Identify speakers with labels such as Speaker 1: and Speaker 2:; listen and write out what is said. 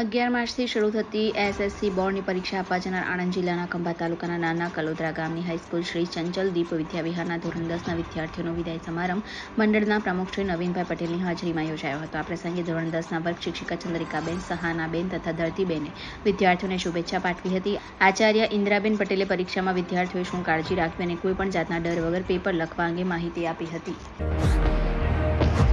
Speaker 1: અગિયાર માર્ચથી શરૂ થતી એસએસસી બોર્ડની પરીક્ષા આપવા જનાર આણંદ જિલ્લાના ખંભા તાલુકાના નાના કલોદરા ગામની હાઈસ્કૂલ શ્રી ચંચલ દીપ વિદ્યાવિહારના ધોરણ દસના વિદ્યાર્થીઓનો વિદાય સમારંભ મંડળના પ્રમુખ શ્રી નવીનભાઈ પટેલની હાજરીમાં યોજાયો હતો. આ પ્રસંગે ધોરણ દસના વર્ગ શિક્ષિકા ચંદ્રિકાબેન, સહાનાબેન તથા ધરતીબેને વિદ્યાર્થીઓને શુભેચ્છા પાઠવી હતી. આચાર્ય ઇન્દ્રાબેન પટેલે પરીક્ષામાં વિદ્યાર્થીઓએ શું કાળજી રાખવી અને કોઈ પણ જાતના ડર વગર પેપર લખવા અંગે માહિતી આપી હતી.